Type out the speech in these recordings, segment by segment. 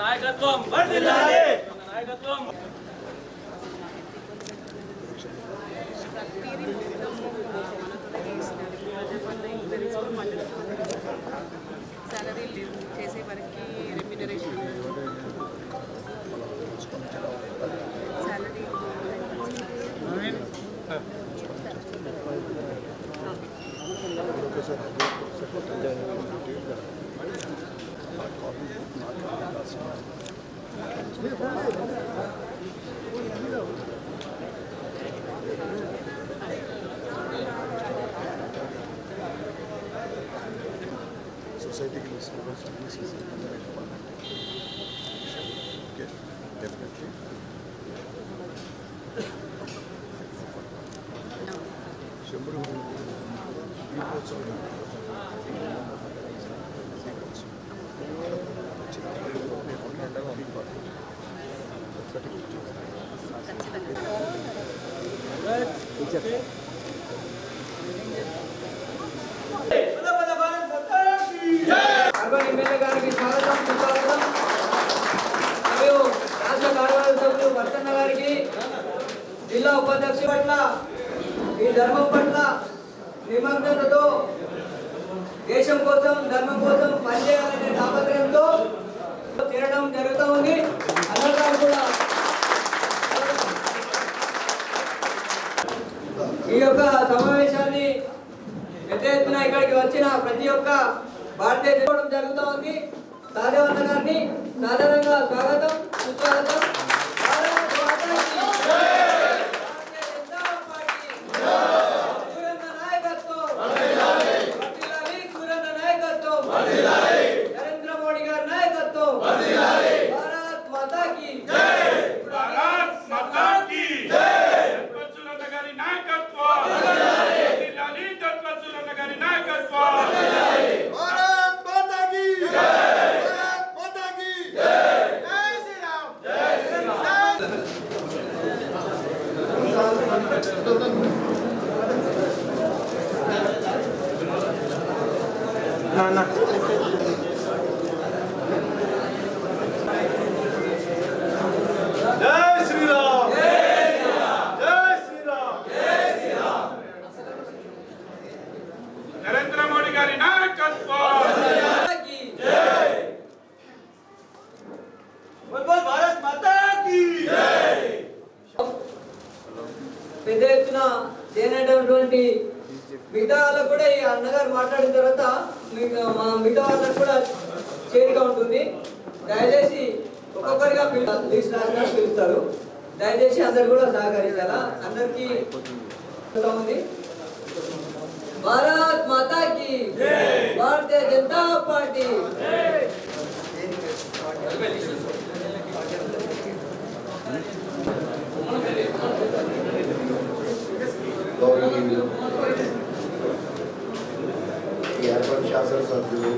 నాయకత్వం నాయకత్వం సాలరీ చేసే వరకు remuneration salary society is civil services Okay, definitely. శంభరు అర్బన్ ఎమ్మెల్యే గారికి స్వాగతం సుస్వాగతం మరియు రాష్ట్ర కార్యవర్గ సభ్యులు వర్తన్న గారికి జిల్లా ఉపాధ్యక్షుల పట్ల ఈ ధర్మం పట్ల నిమగ్నతతో దేశం కోసం ధర్మం కోసం పనిచేయాలనే తాపత్రయంతో చేరడం జరుగుతూ ఉంది. అందరూ కూడా ఈ యొక్క సమావేశాన్ని పెద్ద ఎత్తున ఇక్కడికి వచ్చిన ప్రతి ఒక్క భారతీయ జరుగుతూ ఉంది. సాధవన్న గారిని సాధారణంగా స్వాగతం సుస్వాగతం భారత్ మాతాకి జై! భారతీయ జనతా పార్టీ సూరన్న నాయకత్వం వర్ధిల్లాలి, సూరన్న నాయకత్వం నరేంద్ర మోడీ గారి నాయకత్వం భారత్ మాతాకి భారత్ మాతా కీ దత్వత్సులన్న గారి నాయకత్వం వర్ధిల్లాలి దత్వత్సులన్న గారి నాయకత్వం భారత్ మాతా కీ భారత్ మాతా కీ జై శ్రీరామ్ జై శ్రీరామ్ జై శ్రీరామ్ నరేంద్ర మోడీ గారి నాయకత్వం మాతాకి భారత్ మాతా కీ పెద్ద ఎత్తున చేరేటటువంటి మిగతా వాళ్ళకు కూడా ఈ అన్నగారు మాట్లాడిన తర్వాత మిగతా మా మిగతా వాళ్ళకు కూడా చేరిక ఉంటుంది దయచేసి ఒక్కొక్కరిగా పిలు- లిస్ట్ రాసిన పిలుస్తారు దయచేసి అందరు కూడా సహకరించాలా అందరికి ఉంది భారత్ మాతాకి భారతీయ జనతా పార్టీ గౌరవనీయులు ఈ అర్బన్ శాసనసభ్యులు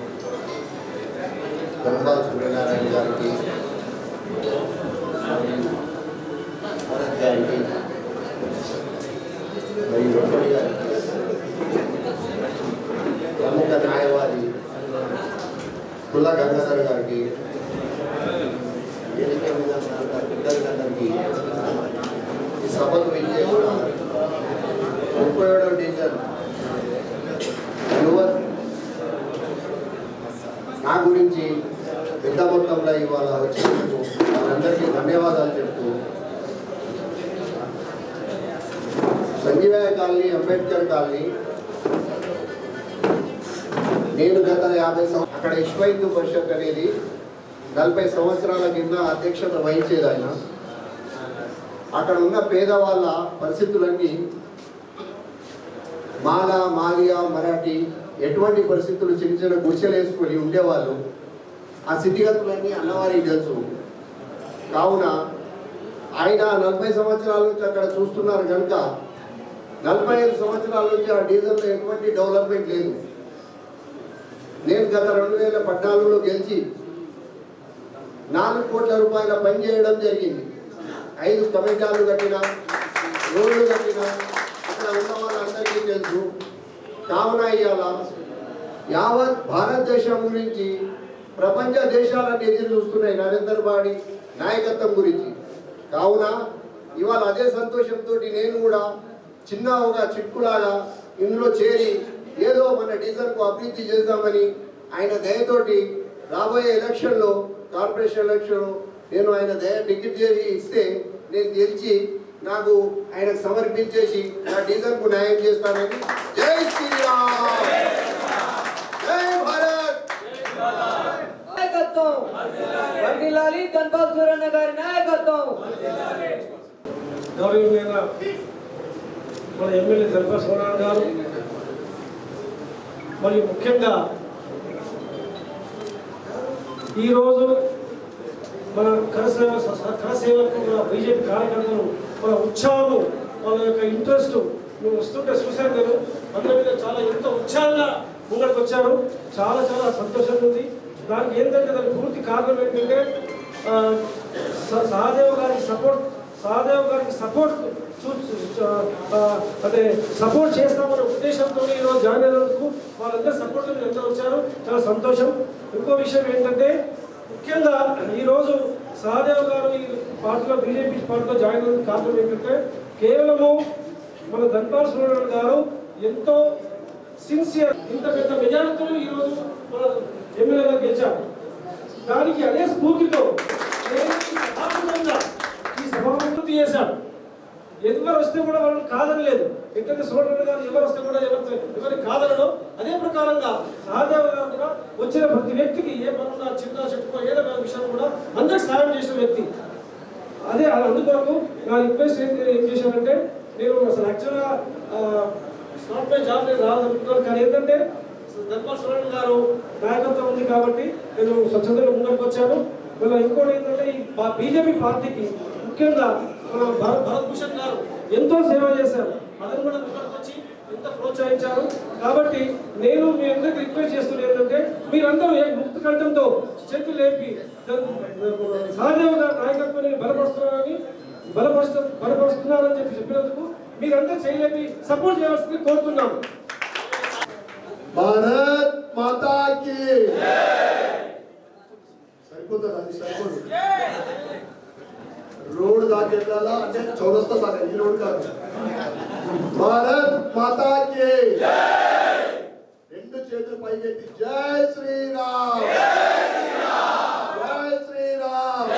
ధనబాల్ సూర్యనారాయణ గారికి భరత్ గారికి మరియు రమణి గారికి ప్రముఖ న్యాయవాది పుల్ల గంగాధర్ గారికి వేదిక ఈ సభకు విజయకుండా ముప్పై ఏడవ డివిజన్ యువత్ నా గురించి పెద్ద మొత్తంలో ఇవాళ వచ్చినందుకు వాళ్ళందరికీ ధన్యవాదాలు చెప్తూ సంజీవయ్య కాలనీ అంబేద్కర్ కాలనీ నేను గత యాభై సంవత్సరాలు అక్కడ విశ్వ హిందూ పరిషత్ అనేది నలభై సంవత్సరాల కింద అధ్యక్షత వహించేది ఆయన. అక్కడ ఉన్న పేదవాళ్ళ పరిస్థితులన్నీ మాల మాలియా మరాఠీ ఎటువంటి పరిస్థితులు చిన్న చిన్న గుడిసెలు వేసుకొని ఉండేవాళ్ళు ఆ స్థితిగతులన్నీ అన్నవారికి తెలుసు. కావున ఆయన నలభై సంవత్సరాల నుంచి అక్కడ చూస్తున్నారు కనుక నలభై ఐదు సంవత్సరాల నుంచి ఆ డీజిల్లో ఎటువంటి డెవలప్మెంట్ లేదు. నేను గత రెండు వేల పద్నాలుగులో గెలిచి నాలుగు కోట్ల రూపాయల పని చేయడం జరిగింది. ఐదు కమిటాలు కట్టిన రోడ్లు కట్టిన అక్కడ ఉన్న వాళ్ళందరికీ తెలుసు. కావున ఇవాళ యావత్ భారతదేశం గురించి ప్రపంచ దేశాలన్నీ ఎదురు చూస్తున్నాయి నరేంద్ర మోడీ నాయకత్వం గురించి. కావున ఇవాళ అదే సంతోషంతో నేను కూడా చిన్న ఒక చిక్కులాగా ఇందులో చేరి ఏదో మన డీజల్కు అభివృద్ధి చేద్దామని ఆయన దయతోటి రాబోయే ఎలక్షన్లో కార్పొరేషన్ ఎలక్షన్ నేను ఆయన దయ టికెట్ చేసి ఇస్తే నేను గెలిచి నాకు ఆయనకు సమర్పించేసి నా డీజల్కు న్యాయం చేస్తానని జై శ్రీరామ్! జై భారత్! నాయకత్వం! సూరన్న గారి నాయకత్వం! మన ఎమ్మెల్యే ధర్మ సోనాన్ గారు మరి ముఖ్యంగా ఈరోజు మన కరసేవ కరసేవకు మన బీజేపీ కార్యకర్తలు మన ఉత్సాహము వాళ్ళ యొక్క ఇంట్రెస్ట్ నువ్వు వస్తుంటే చూశాను నేను. అందరి మీద చాలా ఎంతో ఉత్సాహంగా ముంగడికి వచ్చారు. చాలా చాలా సంతోషంగా ఉంది. దానికి ఏంటంటే దానికి పూర్తి కారణం ఏంటంటే స- సహదేవ్ గారికి సపోర్ట్ సహదేవ్ గారికి సపోర్ట్ అదే అంటే సపోర్ట్ చేస్తామనే ఉద్దేశంతో ఈరోజు జాయిన్ అయినందుకు వాళ్ళందరూ సపోర్ట్ ఎంత వచ్చారు. చాలా సంతోషం. ఇంకో విషయం ఏంటంటే ముఖ్యంగా ఈరోజు సహదేవ్ గారు ఈ పార్టీలో బీజేపీ పార్టీలో జాయిన్ అయిన కారణం ఏంటంటే కేవలము మన ధన్పాల్ సురేణ గారు ఎంతో సిన్సియర్ ఇంత పెద్ద మెజారిటీతో ఈరోజు మన ఎమ్మెల్యేగా గెలిచారు. దానికి అదే స్ఫూర్తితో నేను ఈ సభాముఖంగా ఈ సభాముఖి చేశాను ఎవరు వస్తే కూడా వాళ్ళని కాదని లేదు. ఎక్కడికి సోదరుడు గారు ఎవరు వస్తే కూడా ఎవరు ఎవరికి కాదనడం అదే ప్రకారంగా సహజంగా వచ్చిన ప్రతి వ్యక్తికి ఏ పనున్నా చిన్న చెప్పుకో ఏదో విషయం కూడా అందరికి సాయం చేసిన వ్యక్తి. అదే అందుకొరకు నా రిక్వెస్ట్ ఏం ఏం చేశానంటే నేను అసలు యాక్చువల్గా సాఫ్ట్వేర్ జాబ్ నేను రావాలనుకుంటున్నాను కానీ ఏంటంటే ధర్మ సురేణ్ గారు నాయకత్వం ఉంది కాబట్టి నేను స్వచ్ఛందంగా ముందుకు వచ్చాను మళ్ళీ ఇంకోటి ఏంటంటే ఈ బీజేపీ పార్టీకి ముఖ్యంగా మన భరత్ భరత్ భూషణ్ గారు ఎంతో సేవ చేశారు. అతను కూడా ముందుకు వచ్చి ఎంత ప్రోత్సహించారు. కాబట్టి నేను మీ అందరికి రిక్వెస్ట్ చేస్తున్నది ఏంటంటే మీరందరూ ఏ ముక్త కంఠంతో చేతులు లేపి సహదేవ్ గారి నాయకత్వాన్ని బలపరుస్తున్నారని బలపరుస్తు బలపరుస్తున్నారని చెప్పి చెప్పినందుకు మీరందరూ చేయలేపి సపోర్ట్ చేయాల్సింది కోరుతున్నాము భారత్ మాతా కి సరిపోతుంది? అది సరిపోదు. రోడ్ దాకా వెళ్ళాలా అంటే చౌరస్తా దాకా ఈ రోడ్ కాదు. భారత్ మాతా కి రెండు చేతులు పైకెత్తి జై శ్రీరామ్ జై శ్రీరామ్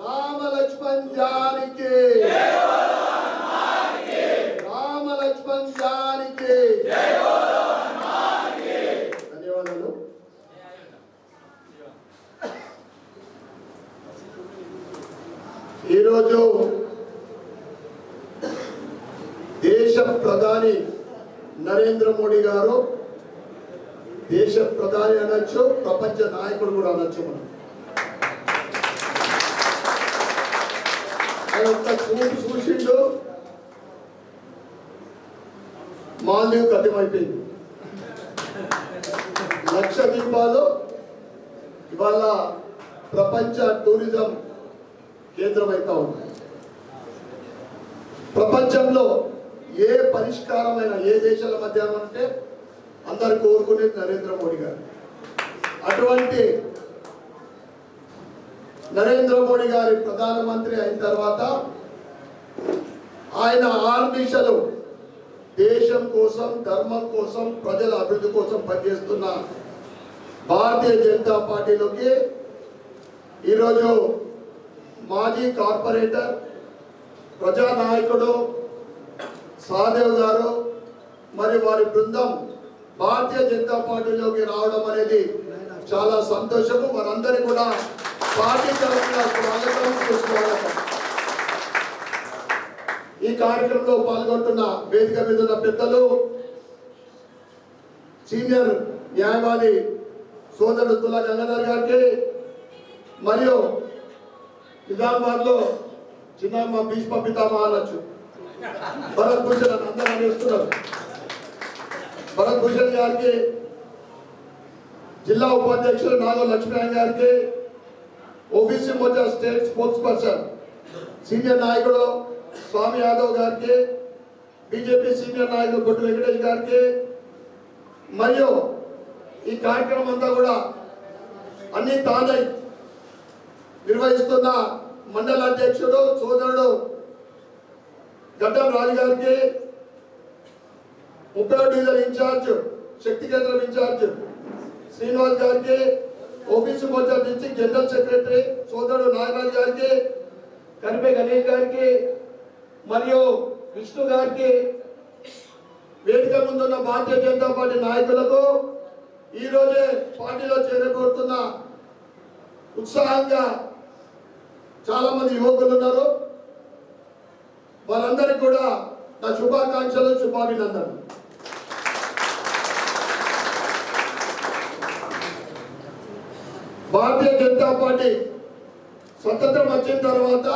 రామ లక్ష్మణ్ జానికి రామ లక్ష్మణ్ జానికి ధన్యవాదాలు ఈరోజు దేశ ప్రధాని నరేంద్ర మోడీ గారు దేశ ప్రధాని అనొచ్చు ప్రపంచ నాయకుడు కూడా అనొచ్చు మనం. ఆయన చూపు చూసిండు మాల్దీవ్ కథమైపోయింది. లక్ష దీపాలు ఇవాళ ప్రపంచ టూరిజం కేంద్రమవుతా ఉన్నాయి ఉంది. ప్రపంచంలో ఏ పరిష్కారమైన ఏ దేశాల మధ్య అంటే అందరు కోరుకునేది నరేంద్ర మోడీ గారు. అటువంటి నరేంద్ర మోడీ గారి ప్రధానమంత్రి అయిన తర్వాత ఆయన ఆరు దేశం కోసం ధర్మం కోసం ప్రజల అభివృద్ధి కోసం పనిచేస్తున్న భారతీయ జనతా పార్టీలోకి ఈరోజు మాజీ కార్పొరేటర్ ప్రజానాయకుడు సాదేవ్ గారు మరి వారి బృందం భారతీయ జనతా పార్టీలోకి రావడం అనేది చాలా సంతోషము. మనందరి కూడా పార్టీ తరఫున స్వాగతం సుస్వాగతం ఈ కార్యక్రమంలో పాల్గొంటున్న వేదిక మీద ఉన్న పెద్దలు సీనియర్ న్యాయవాది సోదరుడు తులా గంగాధర్ గారికి మరియు నిజామాబాద్లో చిన్న మా భీష్మ పితామహ అనొచ్చు భరత్ భూషణ్ అని అందరూ అనేస్తున్నారు. భరత్ భూషణ్ గారికి జిల్లా ఉపాధ్యక్షులు నాగో లక్ష్మీనారాయణ గారికి OBC Morcha state sports person senior నాయకుడు స్వామి యాదవ్ గారికి బీజేపీ సీనియర్ నాయకుడు బొట్టు వెంకటేష్ గారికి మరియు ఈ కార్యక్రమం అంతా కూడా అన్ని తానై నిర్వహిస్తున్న మండల అధ్యక్షుడు సోదరుడు గడ్డం రాజు గారికి ముప్పై డివిజన్ ఇన్ఛార్జ్ శక్తి కేంద్రం ఇన్ఛార్జ్ శ్రీనివాస్ గారికి ఓబీసీ మోర్చా నుంచి జనరల్ సెక్రటరీ సోదరుడు నాగరాజు గారికి కనిపే గణేష్ గారికి మరియు విష్ణు గారికి వేదిక ముందున్న భారతీయ జనతా పార్టీ నాయకులకు ఈరోజే పార్టీలో చేరబోతున్న ఉత్సాహంగా చాలా మంది యువకులు ఉన్నారు. వారందరికీ కూడా నా శుభాకాంక్షలు శుభాభినందనలు. భారతీయ జనతా పార్టీ స్వతంత్రం వచ్చిన తర్వాత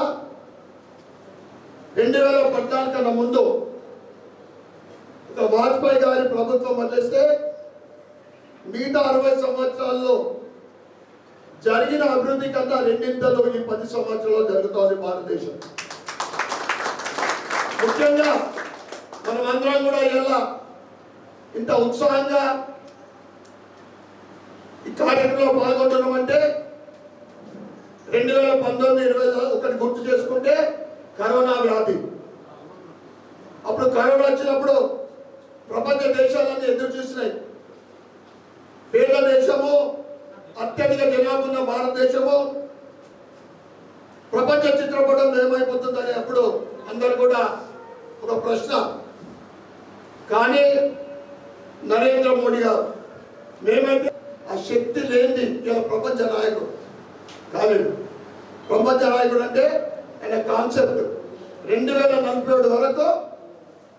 రెండు వేల పద్నాలుగు కన్నా ముందు ఒక వాజ్పేయి గారి ప్రభుత్వం వదిలేస్తే మిగతా అరవై సంవత్సరాల్లో జరిగిన అభివృద్ధి కన్నా రెండింతలు ఈ పది సంవత్సరాల్లో జరుగుతోంది భారతదేశం. ముఖ్యంగా మనం అందరం కూడా ఇలా ఇంత ఉత్సాహంగా ఈ కార్యక్రమంలో పాల్గొంటున్నామంటే రెండు వేల పంతొమ్మిది ఇరవై ఒకటి గుర్తు చేసుకుంటే కరోనా వ్యాధి. అప్పుడు కరోనా వచ్చినప్పుడు ప్రపంచ దేశాలన్నీ ఎదురు చూసినాయి. పేద దేశము అత్యధిక జనాభా ఉన్న భారతదేశము. ప్రపంచ చిత్రపటం ఏమైపోతుందని అప్పుడు అందరు కూడా ఒక ప్రశ్న. కానీ నరేంద్ర మోడీ గారు మేమైతే ఆ శక్తి లేనిది ఇలా ప్రపంచ నాయకుడు కాలేడు ప్రపంచ నాయకుడు అంటే ఆయన కాన్సెప్ట్ రెండు వేల నలభై ఏడు వరకు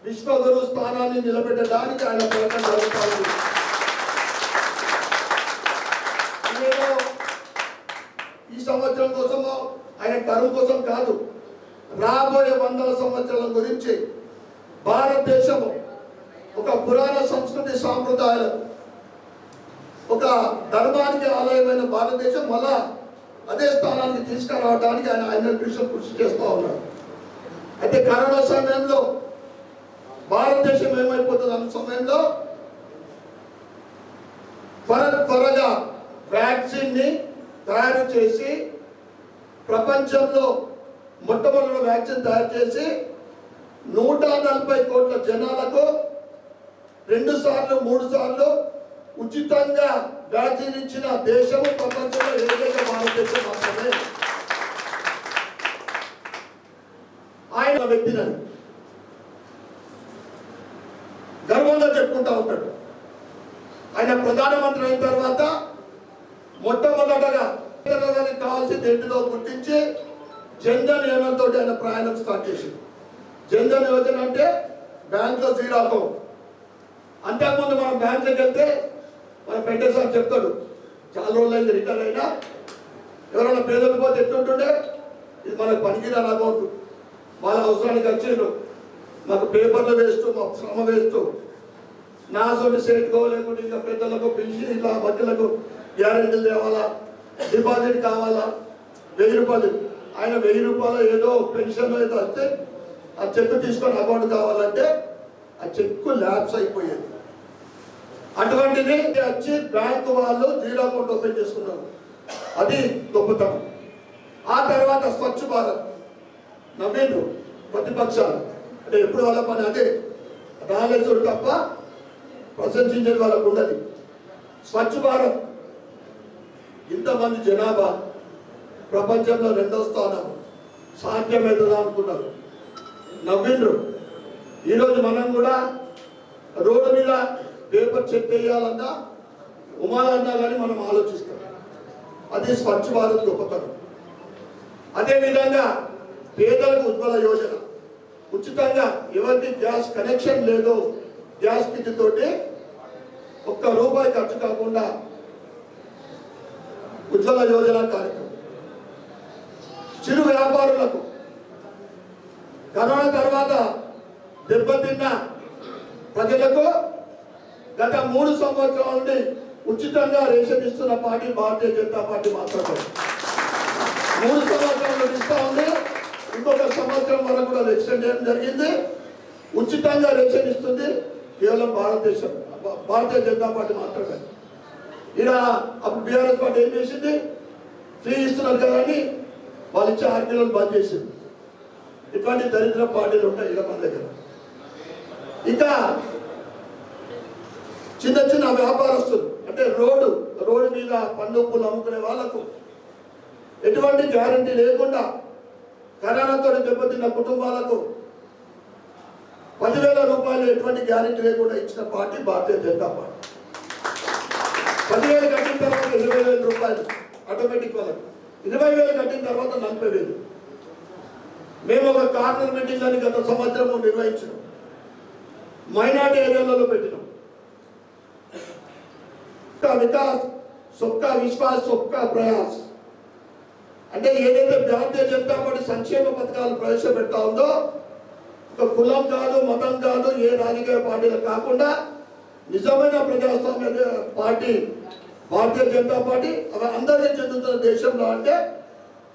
విశ్వగురు స్థానాన్ని నిలబెట్టడానికి ఆయన ప్రయత్నం జరుగుతూ ఉంది ఇదేదో ఈ సంవత్సరం కోసమో కరువు కోసం కాదు రాబోయే వందల సంవత్సరాల గురించి భారతదేశము ఒక పురాణ సంస్కృతి సాంప్రదాయాలు ఒక ధర్మానికి ఆలయమైన భారతదేశం మళ్ళా అదే స్థానానికి తీసుకురావడానికి ఆయన ఆయన కృషి కృషి చేస్తూ ఉన్నాడు. అయితే కరోనా సమయంలో భారతదేశం ఏమైపోతుంది అన్న సమయంలో త్వర త్వరగా వ్యాక్సిన్ని తయారు చేసి ప్రపంచంలో మొట్టమొదటి వ్యాక్సిన్ తయారు చేసి నూట నలభై కోట్ల జనాలకు రెండు సార్లు మూడు సార్లు ఉచితంగా వ్యాక్సిన్ ఇచ్చిన దేశము ప్రపంచంలో ఏకైక భారతదేశం మాత్రమే. ఆయన వ్యక్తినని గర్వంగా చెప్పుకుంటా ఉంటాడు. ఆయన ప్రధానమంత్రి అయిన తర్వాత మొట్టమొదటగా కావాల్సింది ఏంటిదో గుర్తించి జన్ధన్ యోజనతో ఆయన ప్రయాణం స్టార్ట్ చేసింది జన్ధన్ యోజన అంటే బ్యాంక్లో జీరో అకౌంట్. అంతకుముందు మనం బ్యాంక్కి వెళ్తే మన పెట్టే సార్ చెప్తాడు చాలా రోజులు అయింది రిటర్న్ అయినా ఎవరైనా పేదలు పోతే ఎట్లుంటుండే? ఇది మనకు పనికిరాని అకౌంట్. వాళ్ళ అవసరానికి వచ్చిండ్రు మాకు పేపర్లు వేస్తూ మాకు శ్రమ వేస్తూ నా సొంత సేట్ లేకుంటే ఇంకా పెద్దలకు పిలిచి ఇలా మధ్యలకు గ్యారెంటీలు తేవాలా? డిపాజిట్ కావాలా? వెయ్యి రూపాయలు. ఆయన వెయ్యి రూపాయలు ఏదో పెన్షన్ ఏదో వస్తే ఆ చెక్ తీసుకొని అకౌంట్ కావాలంటే ఆ చెక్ ల్యాబ్స్ అయిపోయేది. అటువంటిది వచ్చి బ్యాంక్ వాళ్ళు జీరో అకౌంట్ ఓపెన్ చేసుకున్నారు. అది గొప్పతనం. ఆ తర్వాత స్వచ్ఛ భారత్. నవ్విండ్రు ప్రతిపక్షాలు. అంటే ఎప్పుడు వాళ్ళ పని అదే. రాలేసుడు తప్ప ప్రశంసించేది వాళ్ళకు ఉండదు. స్వచ్ఛ భారత్. ఇంతమంది జనాభా ప్రపంచంలో రెండో స్థానం సాధ్యమవుతుందా అనుకున్నారు. నవ్విండ్రు ఈరోజు మనం కూడా రోడ్డు మీద పేపర్ చెక్ వేయాలన్నా ఉమాలన్నా కానీ మనం ఆలోచిస్తాం. అది స్వచ్ఛ భారత్ గొప్పతనం. అదేవిధంగా పేదలకు ఉజ్వల యోజన. ఉచితంగా ఎవరికి గ్యాస్ కనెక్షన్ లేదో గ్యాస్ కిట్ ఒక్క రూపాయి ఖర్చు కాకుండా ఉజ్వల యోజన కార్యక్రమం. చిరు వ్యాపారులకు కరోనా తర్వాత దెబ్బతిన్న ప్రజలకు గత మూడు సంవత్సరాల నుండి ఉచితంగా రేషన్ ఇస్తున్న పార్టీ భారతీయ జనతా పార్టీ మాత్రమే. మూడు సంవత్సరాలు ఇస్తా ఉంది ఇంకొక సంవత్సరం వరకు కూడా అది ఎక్స్టెండ్ చేయడం జరిగింది. ఉచితంగా రేషన్ ఇస్తుంది కేవలం భారతదేశం భారతీయ జనతా పార్టీ మాత్రమే. ఈయన అప్పుడు బీఆర్ఎస్ పార్టీ ఏం చేసింది? ఫ్రీ ఇస్తున్నారు కదా అని వాళ్ళు ఇచ్చే ఆర్టీలను బంద్ చేసింది. ఇటువంటి దరిద్ర పార్టీలు ఉంటాయి ఇలా మన దగ్గర. ఇంకా చిన్న చిన్న వ్యాపారస్తులు అంటే రోడ్డు రోడ్డు మీద పండు పూలు అమ్ముకునే వాళ్ళకు ఎటువంటి గ్యారంటీ లేకుండా కరోనాతో దెబ్బతిన్న కుటుంబాలకు పదివేల రూపాయలు ఎటువంటి గ్యారంటీ లేకుండా ఇచ్చిన పార్టీ భారతీయ జనతా పార్టీ. పదివేలు కట్టిన తర్వాత ఇరవై వేల రూపాయలు ఆటోమేటిక్ వాళ్ళకి. ఇరవై వేలు కట్టిన తర్వాత నలభై వేలు. మేము ఒక కార్నర్ మీటింగ్ అని గత సంవత్సరము నిర్వహించాం మైనార్టీ ఏరియాలలో పెట్టినాం. వికాస్ సొక్క విశ్వాస్ సొక్క ప్రయాస్. అంటే ఏదైతే జాతీయ జనతా పార్టీ సంక్షేమ పథకాలు ప్రవేశపెడతా ఉందో ఒక కులం కాదు మతం కాదు ఏ రాజకీయ పార్టీలు కాకుండా నిజమైన ప్రజాస్వామ్య పార్టీ భారతీయ జనతా పార్టీ అవి అందరికీ చెందుతున్న దేశంలో అంటే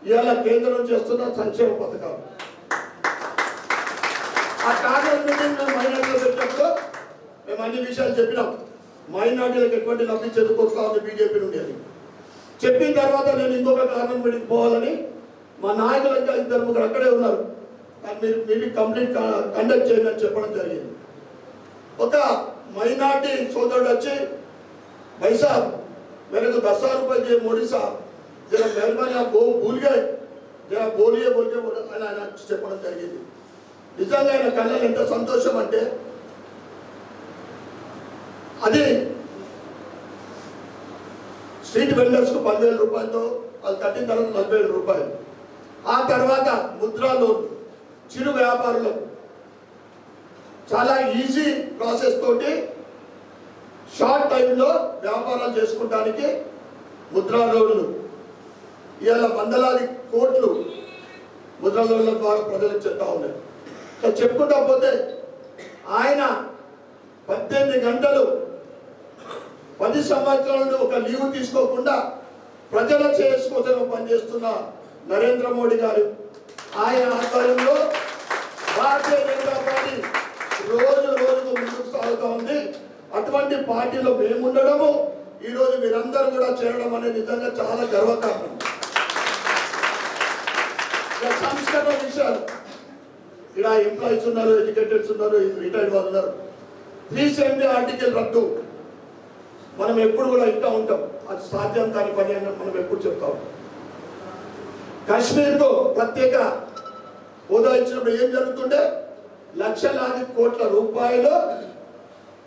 ఇవాళ కేంద్రం చేస్తున్న సంక్షేమ పథకాలు. ఆ కాంగ్రెస్ మీటింగ్ మేము మైనార్టీలో పెట్టినప్పుడు మేము అన్ని విషయాలు చెప్పినాం. మైనార్టీలకు ఎటువంటి లబ్ధి చెందుకొస్తా బీజేపీ నుండి అని. చెప్పిన తర్వాత నేను ఇంకొక కారణం మీటింగ్ పోవాలని మా నాయకులు ఇంకా ఇద్దరు ముగ్గురు అక్కడే ఉన్నారు. కానీ మీరు మీటింగ్ కంప్లీట్ కండక్ట్ చేయండి అని చెప్పడం జరిగింది. ఒక మైనార్టీ సోదరుడు వచ్చి भाई साहब मेरे को दस हजार रुपए दिए मोदी साहब जरा मेहरबानी आप वो भूल गए जरा बोलिए बोल के बोल ఆయన ఆయన చెప్పడం జరిగింది నిజంగా ఆయన కళ్ళలో ఎంత సంతోషం అంటే అది స్ట్రీట్ వెండర్స్ కు పదివేల రూపాయలతో అది కట్టిన తర్వాత నలభై వేల రూపాయలు ఆ తర్వాత ముద్రా లోన్ చిరు వ్యాపారులకు చాలా ఈజీ ప్రాసెస్ తోటి షార్ట్ టైంలో వ్యాపారాలు చేసుకోవడానికి ముద్రా లోన్లు. ఇవాళ వందలాది కోట్లు ముద్రా లోన్ల ద్వారా ప్రజలకు చెప్తా ఉన్నాయి ఇక చెప్పుకుంటా పోతే ఆయన పద్దెనిమిది గంటలు పది సంవత్సరాలు నుండి ఒక లీవ్ తీసుకోకుండా ప్రజల శ్రేయస్సు కోసం పనిచేస్తున్న నరేంద్ర మోడీ గారు. ఆయన ఆధ్వర్యంలో భారతీయ జనతా పార్టీ రోజు రోజుకు ముందుకు సాగుతూ ఉంది. అటువంటి పార్టీలో మేము ఉండడము ఈ రోజు మీరందరూ కూడా చేరడం అనేది నిజంగా చాలా గర్వకారణం. సంస్కరణ విషయాలు. ఇలా ఎంప్లాయీస్ ఉన్నారు ఎడ్యుకేటెడ్స్ ఉన్నారు రిటైర్డ్ వాళ్ళు ఉన్నారు. త్రీ సెవెంటీ ఆర్టికల్ రద్దు. మనం ఎప్పుడు కూడా ఇంకా ఉంటాం. అది సాధ్యం కాని పని అని మనం ఎప్పుడు చెప్తా. ఉంటాం కాశ్మీర్కు ప్రత్యేక హోదా ఇచ్చినప్పుడు ఏం జరుగుతుండే? లక్షలాది కోట్ల రూపాయలు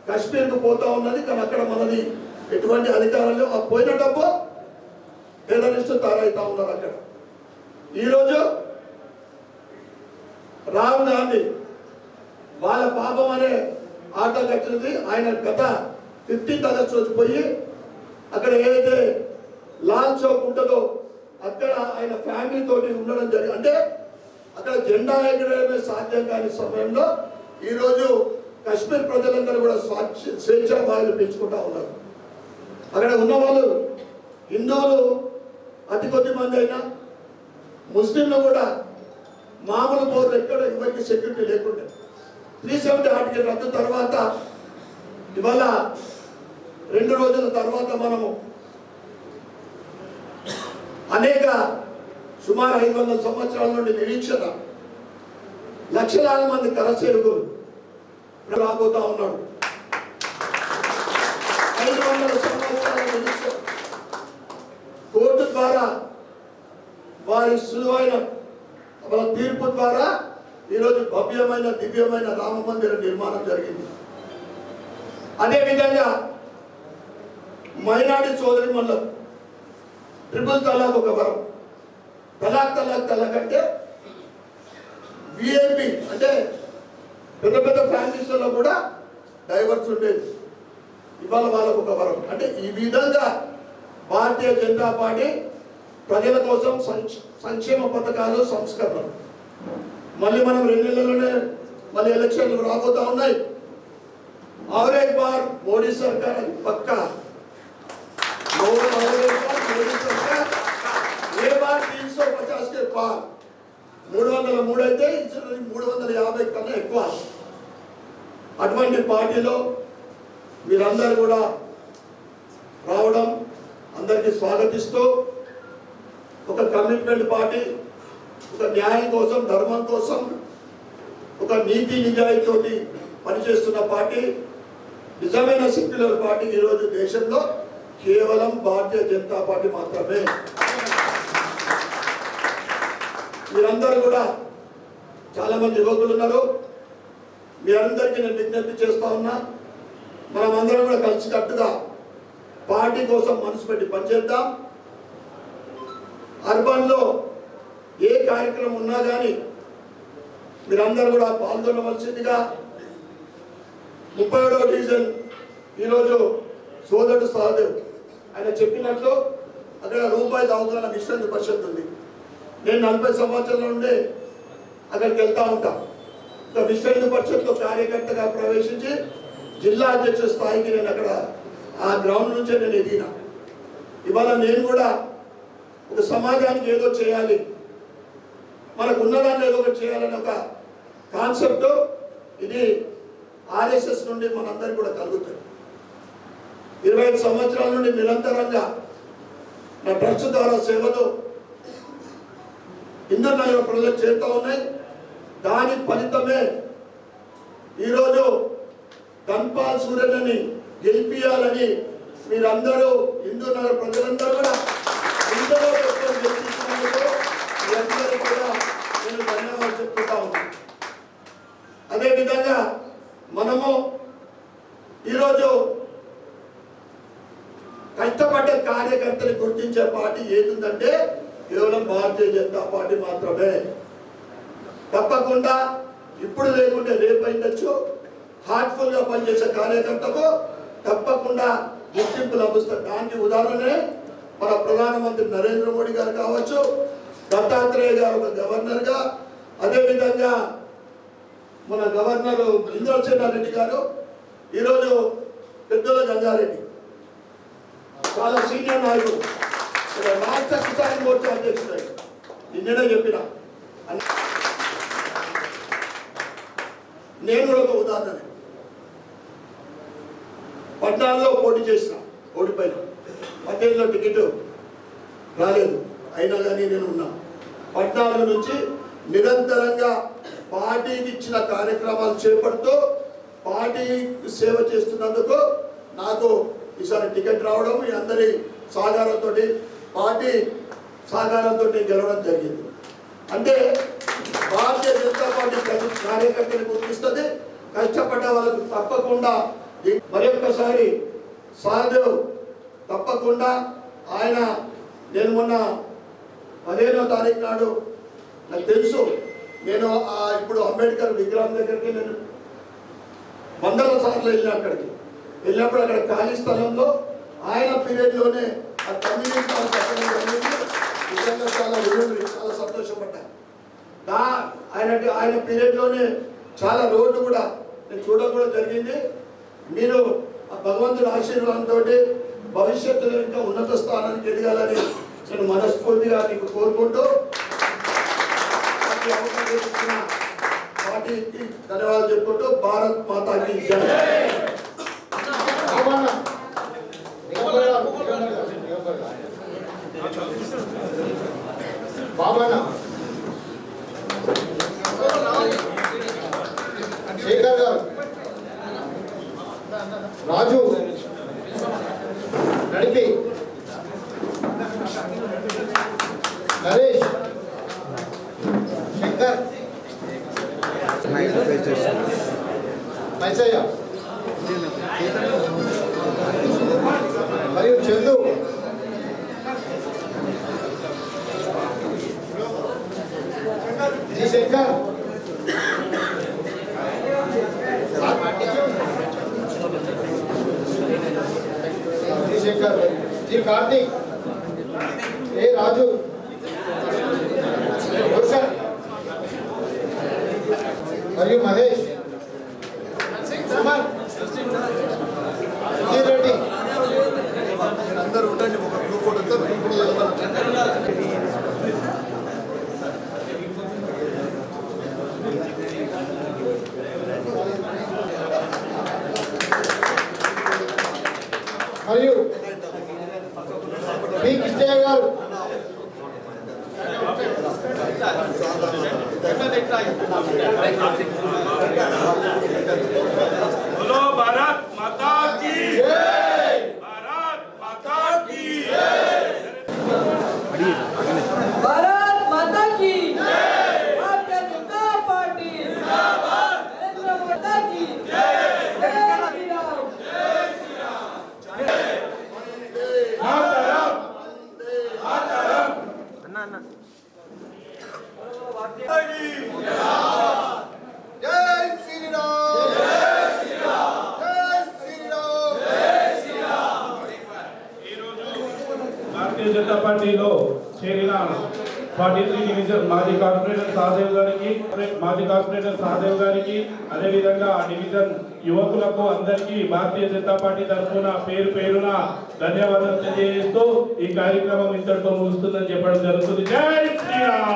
కాశ్మీర్కు పోతా ఉన్నది. కానీ అక్కడ మనది ఎటువంటి అధికారాలు ఆ పోయిన డబ్బు టెర్రరిస్టు తయారవుతా ఉన్నారు అక్కడ. ఈరోజు రాహుల్ గాంధీ వాళ్ళ పాపం అనే ఆట కట్టినది ఆయన గత ఫిఫ్టీన్త్ ఆగస్ట్ రోజు పోయి అక్కడ ఏదైతే లాల్ చౌక్ ఉంటుందో అక్కడ ఆయన ఫ్యామిలీతో ఉండడం జరిగింది. అంటే అక్కడ జెండా ఎగరడమే సాధ్యం కాని సమయంలో ఈరోజు కశ్మీర్ ప్రజలందరూ కూడా స్వాచ్ఛ స్వేచ్ఛ బాధలు పెంచుకుంటా ఉన్నారు. అక్కడ ఉన్న వాళ్ళు హిందువులు అతి కొద్ది మంది అయినా ముస్లింలు కూడా మామూలు పౌరులు ఎక్కడ ఎవరికి సెక్యూరిటీ లేకుండా. త్రీ సెవెంటీ ఆర్టికల్ రద్దు తర్వాత ఇవాళ రెండు రోజుల తర్వాత మనము అనేక సుమారు ఐదు వందల సంవత్సరాల నుండి నిరీక్షణ. లక్షలాది మంది కరసేవకులు రాబోతా ఉన్నాడు ఐదు వందల సంవత్సరాల నిరీక్షణ. కోర్టు ద్వారా వారి సులువైన వాళ్ళ తీర్పు ద్వారా ఈరోజు భవ్యమైన దివ్యమైన రామ మందిర నిర్మాణం జరిగింది. అదేవిధంగా మైనాడి సోదరి మళ్ళీ ట్రిపుల్ తలాక్ ఒక వరం. తలాక్ తలాక్ తలాక్ అంటే విఎల్పి అంటే పెద్ద పెద్ద ఫ్యామిలీస్లలో కూడా డైవర్స్ ఉండేది. ఇవాళ వాళ్ళకు ఒక వరం. అంటే ఈ విధంగా భారతీయ జనతా పార్టీ ప్రజల కోసం సంక్షేమ పథకాలు సంస్కరణలు మళ్ళీ మనం రెండు నెలలోనే మళ్ళీ ఎలక్షన్లు రాబోతా ఉన్నాయి. ఆవరేజ్ బార్ మోడీ సర్కార్ అది పక్క. ఏ బార్ एक बार मोदी सरकार ये बार तीन सौ पचास के पार మూడు వందల మూడు అయితే ఇచ్చిన మూడు వందల యాభై కన్నా ఎక్కువ అటువంటి పార్టీలో మీరందరూ కూడా రావడం అందరికీ స్వాగతిస్తూ ఒక కమిట్మెంట్ పార్టీ ఒక న్యాయం కోసం ధర్మం కోసం ఒక నీతి నిజాయితీతోటి పనిచేస్తున్న పార్టీ నిజమైన సెక్యులర్ పార్టీ ఈరోజు దేశంలో కేవలం భారతీయ జనతా పార్టీ మాత్రమే మీరందరూ కూడా చాలా మంది యువకులు ఉన్నారు. మీరందరికీ నేను విజ్ఞప్తి చేస్తా ఉన్నా మనం అందరం కూడా కలిసికట్టుగా పార్టీ కోసం మనసు పెట్టి పనిచేద్దాం. అర్బన్లో ఏ కార్యక్రమం ఉన్నా కానీ మీరందరూ కూడా పాల్గొనవలసిందిగా ముప్పై ఏడవ డివిజన్ ఈరోజు సోదరుడు సహదేవ్ ఆయన చెప్పినట్లు అక్కడ రూపాయి అవగాహన విశ్రాంతి పరిషత్ ఉంది. నేను నలభై సంవత్సరాల నుండి అక్కడికి వెళ్తా ఉంటా. ఒక విశ్రాంతి పరిషత్లో కార్యకర్తగా ప్రవేశించి జిల్లా అధ్యక్ష స్థాయికి నేను అక్కడ ఆ గ్రౌండ్ నుంచే నేను ఎదిగిన. ఇవాళ నేను కూడా ఒక సమాజానికి ఏదో చేయాలి మనకు ఉన్నదాన్ని ఏదో ఒకటి చేయాలని ఒక కాన్సెప్ట్ ఇది ఆర్ఎస్ఎస్ నుండి మనందరికీ కూడా కలుగుతుంది. ఇరవై ఐదు సంవత్సరాల నుండి నిరంతరంగా నా ట్రస్ట్ ద్వారా సేవలు ఇంద్రనగర ప్రజలు ప్రజలకు ఉన్నాయి? దాని ఫలితమే ఈరోజు ధన్పాల్ సూర్యని గెలిపియాలని మీరందరూ ఇంద్రనగర ప్రజలందరూ కూడా ఇందులో గెలిపించినందుకు కూడా నేను ధన్యవాదాలు చెప్తుంటా ఉన్నాను. అదేవిధంగా మనము ఈరోజు కష్టపడ్డ కార్యకర్తలు గుర్తించే పార్టీ ఏంటంటే కేవలం భారతీయ జనతా పార్టీ మాత్రమే. తప్పకుండా ఇప్పుడు లేకుంటే రేపు అయిండొచ్చు. హార్ట్ఫుల్గా పనిచేసే కార్యకర్తకు తప్పకుండా గుర్తింపు లభిస్తుంది. దానికి ఉదాహరణే మన ప్రధానమంత్రి నరేంద్ర మోడీ గారు కావచ్చు దత్తాత్రేయ గారు ఒక గవర్నర్గా అదేవిధంగా మన గవర్నర్ ఇంద్రసేన రెడ్డి గారు ఈరోజు పెద్దల గంగారెడ్డి చాలా సీనియర్ నాయకుడు రాష్ట్ర కిసాన్ మోర్చా అధ్యక్షుడు నిన్ననే చెప్పిన. నేను కూడా ఒక ఉదాహరణ. పద్నాలుగులో పోటీ చేసిన ఓడిపోయిన. పద్దెనిమిదిలో టికెట్ రాలేదు. అయినా కానీ నేను ఉన్నా. పద్నాలుగు నుంచి నిరంతరంగా పార్టీకి ఇచ్చిన కార్యక్రమాలు చేపడుతూ పార్టీ సేవ చేస్తున్నందుకు నాకు ఈసారి టికెట్ రావడం మీ అందరి సహకారంతో పార్టీ సహకారంతో గెలవడం జరిగింది. అంటే భారతీయ జనతా పార్టీ ప్రతి కార్యకర్తని గుర్తిస్తుంది. కష్టపడ్డ వాళ్ళకు తప్పకుండా ఈ- మరొక్కసారి సహదేవ్ తప్పకుండా ఆయన నేను మొన్న పదిహేనో తారీఖు నాడు నాకు తెలుసు. నేను ఇప్పుడు అంబేద్కర్ విగ్రహం దగ్గరికి నేను వందల సార్లు వెళ్ళిన అక్కడికి. వెళ్ళినప్పుడు అక్కడ ఖాళీ స్థలంలో ఆయన పీరియడ్లోనే ఆ కమ్యూనిస్ట్ హాల్ జరిగింది నిజంగా చాలా విలువలు చాలా సంతోషపడ్డా ఆయన ఆయన పీరియడ్లోనే చాలా రోడ్లు కూడా నేను చూడడం కూడా జరిగింది. మీరు ఆ భగవంతుడి ఆశీర్వాదంతో భవిష్యత్తులో ఇంకా ఉన్నత స్థానానికి ఎదగాలని నేను మనస్ఫూర్తిగా మీకు కోరుకుంటూ వాటి పార్టీకి ధన్యవాదాలు చెప్పుకుంటూ భారత్ మాతాకి జై. బాబన్న. శేఖర్ గారు Raju ji Shankar ji Shankar ji Karthik Bharatiya Janata party తరఫున పేరు పేరున ధన్యవాదాలు తెలియజేస్తూ ఈ కార్యక్రమం ఇంతటితో ముగుస్తుందని చెప్పడం జరుగుతుంది. జై శ్రీరామ్.